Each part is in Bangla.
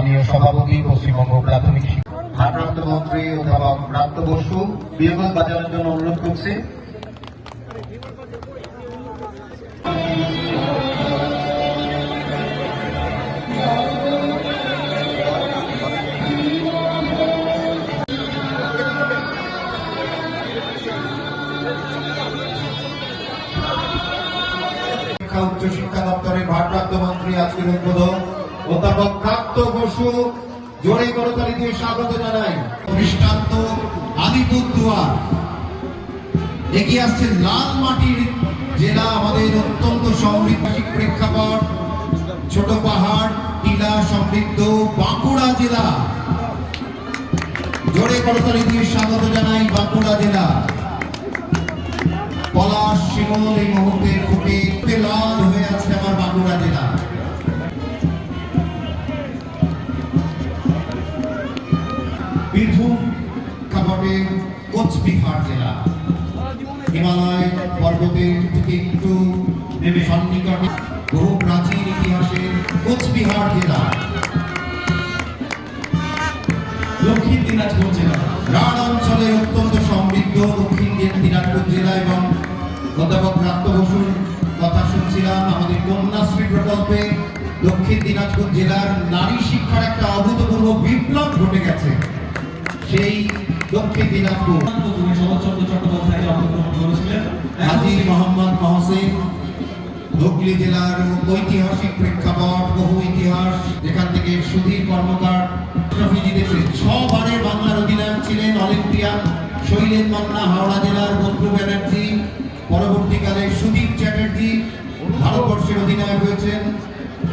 সম্মানীয় সভাপতি পশ্চিমবঙ্গ প্রাথমিক ভারপ্রাপ্ত মন্ত্রী অধ্যাপক প্রাপ্ত বসু বাজানোর জন্য অনুরোধ করছি। শিক্ষা উচ্চ শিক্ষা দপ্তরের ভারপ্রাপ্ত মন্ত্রী আজকের উদ্বোধন। অধ্যাপক প্রাপ্ত বসু জোরে করতালি দিয়ে স্বাগত জানাই। দৃষ্টান্ত আলিপুরদুয়ার এগিয়ে আসছে লাল মাটির জেলা আমাদের অত্যন্ত সমৃদ্ধ প্রেক্ষাপট, ছোট পাহাড়, টিলা সমৃদ্ধ বাঁকুড়া জেলা। জোরে করতালি দিয়ে স্বাগত জানাই বাঁকুড়া জেলা। পলাশ শিমল এই মুহূর্তে ফুটে লাল হয়ে আছে আমার বাঁকুড়া জেলা। বীরভূম কাপড়ে কোচবিহার জেলা। হিমালয় পর্বতের থেকে একটু নেমে সন্নিকটে। বহু প্রাচীন ইতিহাসের কোচবিহার জেলা। দক্ষিণ দিনাজপুর জেলা। অঞ্চলে অত্যন্ত সমৃদ্ধ দক্ষিণ দিনাজপুর জেলা এবং অধ্যাপক বসুর কথা শুনছিলাম। আমাদের কন্যাশ্রী প্রকল্পে দক্ষিণ দিনাজপুর জেলার নারী শিক্ষার একটা অভূতপূর্ব বিপ্লব ঘটে গেছে। সেই দক্ষিণ দিনাজপুর। শরৎচন্দ্র চট্টোপাধ্যায় জন্মগ্রহণ করেছিলেন হাজি মোহাম্মদ মহসিন, হুগলি জেলার ঐতিহাসিক প্রেক্ষাপট, বহু ইতিহাস, যেখান থেকে সুধীর কর্মকার ট্রফি জিতেছে। ছবারের বাংলার অধিনায়ক ছিলেন অলিম্পিয়ান শৈলেন মান্না, হাওড়া জেলার বন্ধু ব্যানার্জি। পরবর্তীকালে সুদীপ চ্যাটার্জি, ভারতবর্ষের অধিনায়ক হয়েছেন।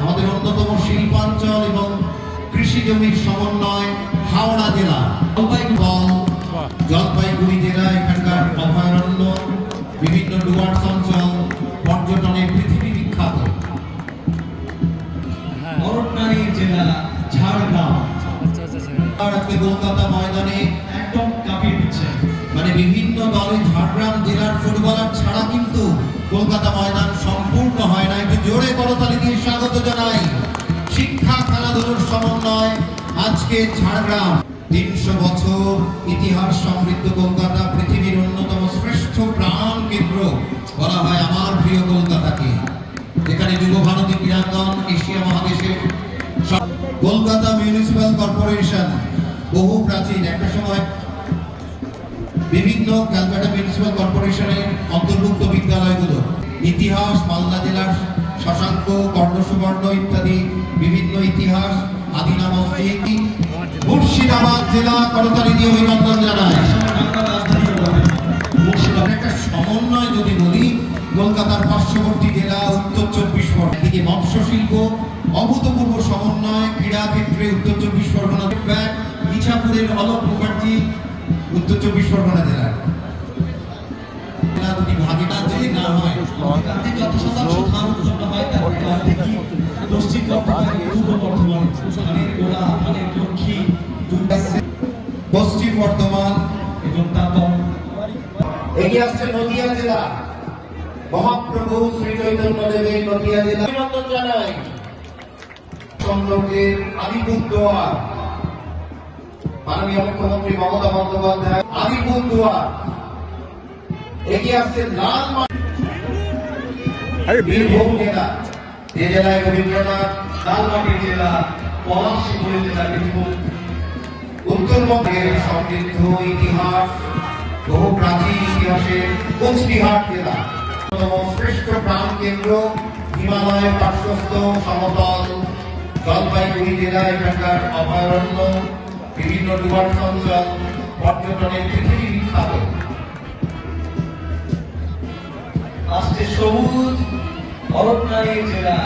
আমাদের অন্যতম শিল্পাঞ্চল এবং কৃষি জমির সমন্বয় জেলা ঝাড়গ্রাম। আজকে কলকাতা ময়দানে একদম কাঁপিয়ে দিচ্ছে। মানে বিভিন্ন দলে ঝাড়গ্রাম জেলার ফুটবলার ছাড়া কিন্তু কলকাতা ময়দান সম্পূর্ণ হয় না। একটু জোরে করতালি দিয়ে স্বাগত জানাই শিক্ষা খেলাধুলোর সমন্বয় আজকে ঝাড়গ্রাম। তিনশো বছর ইতিহাস সমৃদ্ধ কলকাতা পৃথিবীর অন্যতম শ্রেষ্ঠ প্রাণ কেন্দ্র বলা হয় আমার প্রিয় কলকাতা মিউনিসিপ্যাল কর্পোরেশন, বহু প্রাচীন, একটা সময় বিভিন্ন ক্যালকাটা মিউনিসিপ্যাল কর্পোরেশনের অন্তর্ভুক্ত বিদ্যালয়গুলো, ইতিহাস, মালদা জেলার শশাঙ্ক, কর্ণসুবর্ণ ইত্যাদি বিভিন্ন ইতিহাস আদিনা মসজিদ মুর্শিদাবাদ জেলা করতালি দিয়ে অভিনন্দন জানায় কলকাতার পার্শ্ববর্তী জেলা উত্তর চব্বিশ পরগনা। এদিকে মৎস্য শিল্প, অভূতপূর্ব সমন্বয়, ক্রীড়া ক্ষেত্রে উত্তর চব্বিশ পরগনা। ব্যাগ ইছাপুরের অলোক মুখার্জি, উত্তর চব্বিশ পরগনা জেলার। পশ্চিম বর্ধমান, পূর্ব বর্ধমান এবং তারপর এগিয়ে আসছে নদিয়া জেলা। মহাপ্রভু শ্রী চৈতন্য দেবের নদিয়া জেলা অভিনন্দন জানাই। চন্দ্রকে আলিপুরদুয়ার মাননীয় মুখ্যমন্ত্রী মমতা বন্দ্যোপাধ্যায় আলিপুরদুয়ার এগিয়ে আসছে লাল মাটি। বীরভূম। জেলা। যে জেলায় রবীন্দ্রনাথ লালমাটির জেলা পলাশ জেলা বীরভূম। উত্তরবঙ্গের সমৃদ্ধ ইতিহাস বহু প্রাচীন ইতিহাসের কোচবিহার জেলা। শ্রেষ্ঠ প্রাণ কেন্দ্র হিমালয়ের পার্শ্বস্থ সমতল জলপাইগুড়ি জেলা এখানকার অভয়ারণ্য, বিভিন্ন পর্যটনের পৃথিবী বিখ্যাত। আসছে সবুজ অরণ্যানী জেলা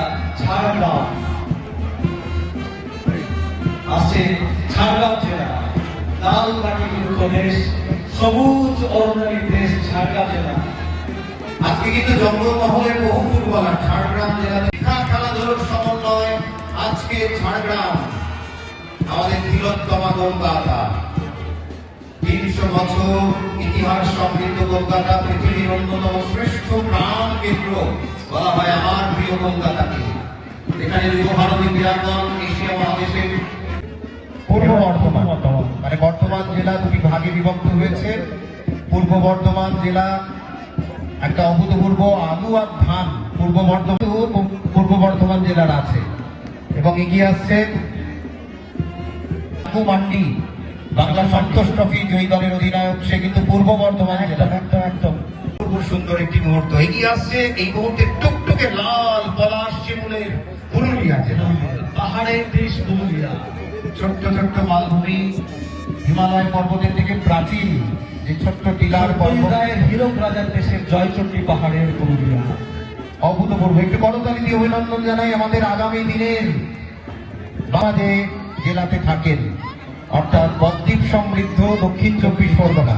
ঝাড়গ্রাম। আসছে ঝাড়গ্রাম জেলা লাল মাটির প্রদেশ সবুজ অরণ্যানী দেশ ঝাড়গ্রাম জেলা। আজকে কিন্তু জঙ্গলমহলের বহু ফুটবলার ঝাড়গ্রাম জেলাতে খেলাধুলোর সমন্বয় আজকে ঝাড়গ্রাম। আমাদের তিলোত্তমা কলকাতা। তিনশো বছর ইতিহাস সমৃদ্ধ কলকাতা, পৃথিবীর অন্যতম শ্রেষ্ঠ প্রাণ কেন্দ্র বলা হয় আমার প্রিয় কলকাতাকে। এখানে যুব ভারত সুন্দরবন এশিয়া মহাদেশের পূর্ব বর্ধমান। মানে বর্ধমান জেলা দুটি ভাগে বিভক্ত হয়েছে। পূর্ব বর্ধমান জেলা একটা অভূতপূর্ব আলু আর ধান পূর্ব বর্ধমান পূর্ব বর্ধমান জেলার আছে। এবং এগিয়ে আসছে মান্ডি বাংলা সন্তোষ ট্রফি জয়ী দলের অধিনায়ক সে কিন্তু পূর্ব বর্ধমান জেলা একদম একদম। খুব সুন্দর একটি মুহূর্ত। এগিয়ে আসছে এই মুহূর্তে টুকটুকে লাল পলাশ শিমুলের পুরুলিয়া জেলা। পাহাড়ের দেশ পুরুলিয়া। ছোট্ট ছোট্ট মালভূমি হিমালয় পর্বতের থেকে প্রাচীন। যে ছোট্ট টিলার পর্বত রায়ের হীরক রাজার দেশের জয়চণ্ডী পাহাড়ের পুরুলিয়া। অভূতপূর্ব। একটু করতালি দিয়ে অভিনন্দন জানাই আমাদের আগামী দিনের বাংলাদে জেলাতে থাকেন অর্থাৎ বদ্বীপ সমৃদ্ধ দক্ষিণ চব্বিশ পরগনা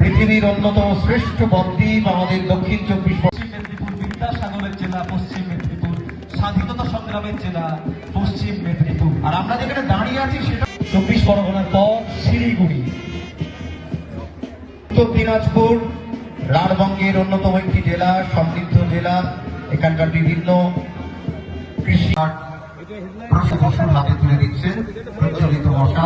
পৃথিবীর অন্যতম শ্রেষ্ঠ বদ্বীপ আমাদের দক্ষিণ চব্বিশ পশ্চিম মেদিনীপুর বিদ্যাসাগরের জেলা পশ্চিম মেদিনীপুর স্বাধীনতা সংগ্রামের জেলা পশ্চিম মেদিনীপুর। আর আমরা যেখানে দাঁড়িয়ে আছি সেটা চব্বিশ পরগনার পর শিলিগুড়ি। উত্তর দিনাজপুর রাঢ়বঙ্গের অন্যতম একটি জেলা, সমৃদ্ধ জেলা। এখানকার বিভিন্ন কৃষি হাতে তুলে দিচ্ছেন প্রচলিত মশা